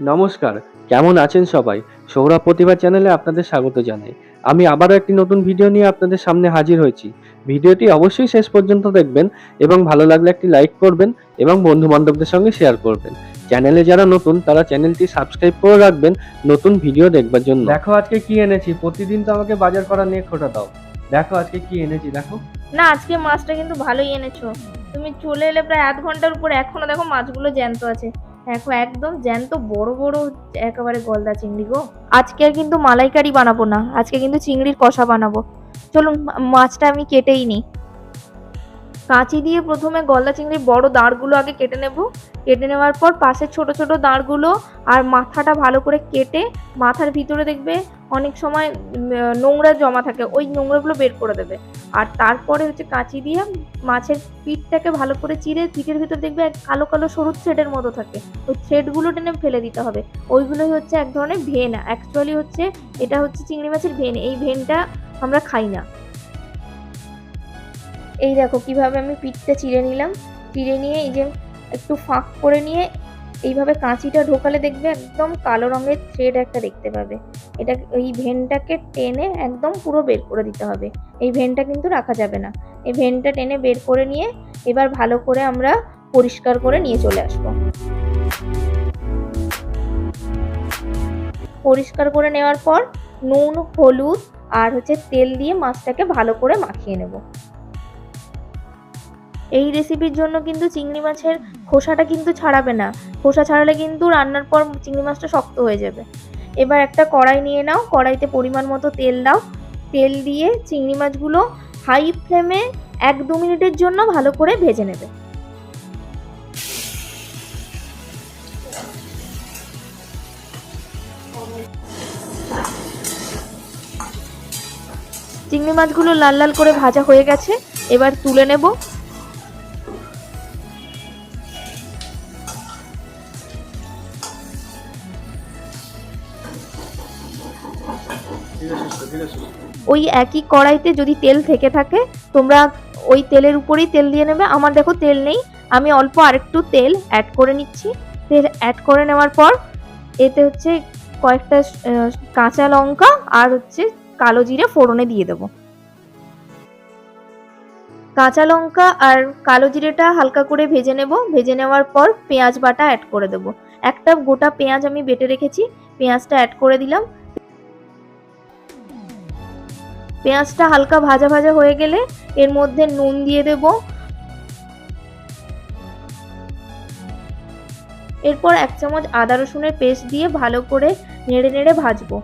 নমস্কার কেমন আছেন সবাই? সৌরভ প্রতিভা চ্যানেলে আপনাদের স্বাগত জানাই। আমি আবারও একটি নতুন ভিডিও নিয়ে আপনাদের সামনে হাজির হয়েছি। ভিডিওটি অবশ্যই শেষ পর্যন্ত দেখবেন এবং ভালো লাগলে একটি লাইক করবেন এবং বন্ধু বান্ধবদের সঙ্গে শেয়ার করবেন। চ্যানেলে যারা নতুন তারা চ্যানেলটি সাবস্ক্রাইব করে রাখবেন নতুন ভিডিও দেখবার জন্য। দেখো আজকে কি এনেছি। প্রতিদিন তো আমাকে বাজার করা নিয়ে খোটা দাও। দেখো আজকে কি এনেছি দেখো। না আজকে মাছটা কিন্তু ভালোই এনেছো। তুমি চলে এলে প্রায় আধ ঘণ্টার উপর এখনও দেখো মাছগুলো জ্যান্ত আছে। দেখো, একদম জ্যান্ত বড় বড় একেবারে গলদা চিংড়ি গো। আজকে আর কিন্তু মালাইকারি বানাবো না, আজকে কিন্তু চিংড়ির কষা বানাবো। চলুন মাছটা আমি কেটেই নিই। কাঁচি দিয়ে প্রথমে গলদা চিংড়ির বড় দাঁড়গুলো আগে কেটে নেব। কেটে নেওয়ার পর পাশের ছোট ছোট দাঁড়গুলো আর মাথাটা ভালো করে কেটে মাথার ভিতরে দেখবে অনেক সময় নোংরা জমা থাকে, ওই নোংরাগুলো বের করে দেবে। আর তারপরে হচ্ছে কাঁচি দিয়ে মাছের পিঠটাকে ভালো করে চিরে পিঠের ভিতর দেখবে এক কালো কালো সরু থ্রেডের মতো থাকে। ওই থ্রেডগুলো টেনে ফেলে দিতে হবে। ওইগুলোই হচ্ছে এক ধরনের ভেন। অ্যাকচুয়ালি হচ্ছে এটা হচ্ছে চিংড়ি মাছের ভেন। এই ভেনটা আমরা খাই না। এই দেখো কীভাবে আমি পিঠটা চিড়ে নিলাম। চিড়ে নিয়ে এই যে একটু ফাঁক করে নিয়ে এইভাবে কাঁচিটা ঢোকালে দেখবে একদম কালো রঙের থ্রেড একটা দেখতে পাবে। এটা এই ভেনটাকে টেনে একদম পুরো বের করে দিতে হবে। এই ভেনটা কিন্তু রাখা যাবে না। এই ভেনটা টেনে বের করে নিয়ে এবার ভালো করে আমরা পরিষ্কার করে নিয়ে চলে আসব। পরিষ্কার করে নেওয়ার পর নুন, হলুদ আর হচ্ছে তেল দিয়ে মাছটাকে ভালো করে মাখিয়ে নেব। এই রেসিপির জন্য কিন্তু চিংড়ি মাছের খোসাটা কিন্তু ছাড়াবে না। খোসা ছাড়ালে কিন্তু রান্নার পর চিংড়ি মাছটা শক্ত হয়ে যাবে। এবার একটা কড়াই নিয়ে নাও। কড়াইতে পরিমাণ মতো তেল দাও। তেল দিয়ে চিংড়ি মাছগুলো হাই ফ্লেমে এক দু মিনিটের জন্য ভালো করে ভেজে নেবে। চিংড়ি মাছগুলো লাল লাল করে ভাজা হয়ে গেছে। এবার তুলে নেব। ওই একই কড়াইতে যদি তেল থেকে থাকে, তোমরা ওই তেলের উপরেই তেল দিয়ে নেবে। আমার দেখো তেল নেই, আমি অল্প আরেকটু তেল অ্যাড করে নিচ্ছি। তেল অ্যাড করে নেওয়ার পর, এতে হচ্ছে কয়েকটা কাঁচা লঙ্কা আর হচ্ছে কালো জিরে ফোড়নে দিয়ে দেবো। কাঁচা লঙ্কা আর কালো জিরেটা হালকা করে ভেজে নেব। ভেজে নেওয়ার পর পেঁয়াজ বাটা অ্যাড করে দেবো। একটা গোটা পেঁয়াজ আমি বেটে রেখেছি, পেঁয়াজটা অ্যাড করে দিলাম। পেঁয়াজটা হালকা ভাজা ভাজা হয়ে গেলে এর মধ্যে নুন দিয়ে দেব। এরপর এক চামচ আদা রসুনের পেস্ট দিয়ে ভালো করে নেড়ে নেড়ে ভাজবো।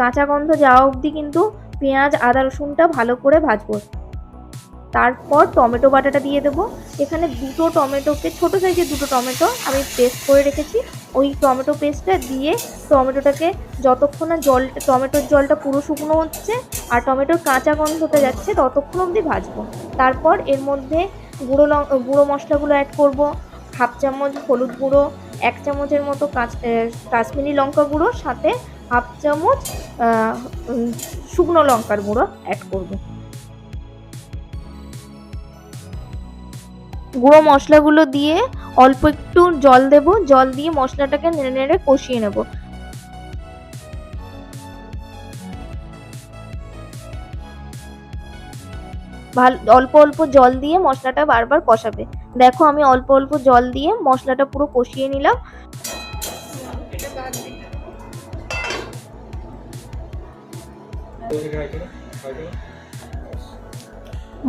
কাঁচা গন্ধ যাওয়া অবধি কিন্তু পেঁয়াজ, আদা রসুনটা ভালো করে ভাজবো। তারপর টমেটো বাটাটা দিয়ে দেবো। এখানে দুটো টমেটোকে, ছোটো সাইজের দুটো টমেটো আমি পেস্ট করে রেখেছি। ওই টমেটো পেস্টটা দিয়ে টমেটোটাকে যতক্ষণ না জল, টমেটোর জলটা পুরো শুকনো হচ্ছে আর টমেটোর কাঁচা গন্ধটা যাচ্ছে, ততক্ষণ অবধি ভাজবো। তারপর এর মধ্যে গুঁড়ো লং, গুঁড়ো মশলাগুলো অ্যাড করব। হাফ চামচ হলুদ গুঁড়ো, এক চামচের মতো কাঁচ কাশ্মীরি লঙ্কা গুঁড়ো, সাথে হাফ চামচ শুকনো লঙ্কার গুঁড়ো অ্যাড করব। গুঁড়ো মশলাগুলো দিয়ে অল্প একটু জল দেব। জল দিয়ে মশলাটাকে নেড়ে নেড়ে কষিয়ে নেব। ভালো, অল্প অল্প জল দিয়ে মশলাটা বারবার কষাবে। দেখো আমি অল্প অল্প জল দিয়ে মশলাটা পুরো কষিয়ে নিলাম।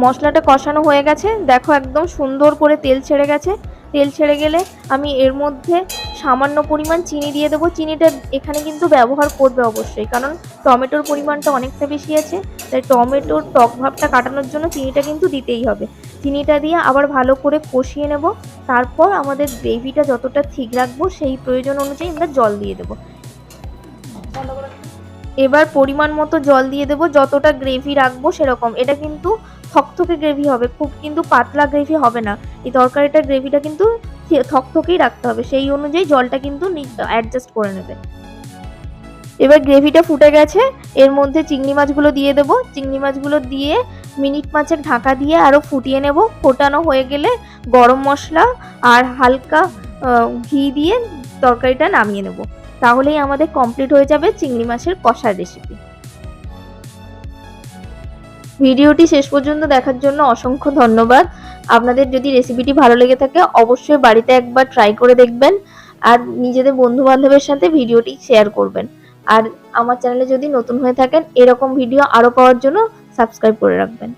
মশলাটা কষানো হয়ে গেছে। দেখো একদম সুন্দর করে তেল ছেড়ে গেছে। তেল ছেড়ে গেলে আমি এর মধ্যে সামান্য পরিমাণ চিনি দিয়ে দেবো। চিনিটা এখানে কিন্তু ব্যবহার করবে অবশ্যই, কারণ টমেটোর পরিমাণটা অনেকটা বেশি আছে। তাই টমেটোর টক ভাবটা কাটানোর জন্য চিনিটা কিন্তু দিতেই হবে। চিনিটা দিয়ে আবার ভালো করে কষিয়ে নেব। তারপর আমাদের গ্রেভিটা যতটা ঠিক রাখব, সেই প্রয়োজন অনুযায়ী আমরা জল দিয়ে দেবো। এবার পরিমাণ মতো জল দিয়ে দেবো। যতটা গ্রেভি রাখব সেরকম। এটা কিন্তু থকথকে গ্রেভি হবে, খুব কিন্তু পাতলা গ্রেভি হবে না। এই তরকারিটার গ্রেভিটা কিন্তু থকথকেই রাখতে হবে, সেই অনুযায়ী জলটা কিন্তু অ্যাডজাস্ট করে নেবে। এবার গ্রেভিটা ফুটে গেছে, এর মধ্যে চিংড়ি মাছগুলো দিয়ে দেবো। চিংড়ি মাছগুলো দিয়ে মিনিট মাছের ঢাকা দিয়ে আরও ফুটিয়ে নেব। ফোটানো হয়ে গেলে গরম মশলা আর হালকা ঘি দিয়ে তরকারিটা নামিয়ে নেব। তাহলেই আমাদের কমপ্লিট হয়ে যাবে চিংড়ি মাছের কষার রেসিপি ভিডিওটি শেষ পর্যন্ত দেখার জন্য অসংখ্য ধন্যবাদ। আপনাদের যদি রেসিপিটি ভালো লেগে থাকে, অবশ্যই বাড়িতে একবার ট্রাই করে দেখবেন আর নিজেদের বন্ধু বান্ধবের সাথে ভিডিওটি শেয়ার করবেন। আর আমার চ্যানেলে যদি নতুন হয়ে থাকেন, এরকম ভিডিও আরও পাওয়ার জন্য সাবস্ক্রাইব করে রাখবেন।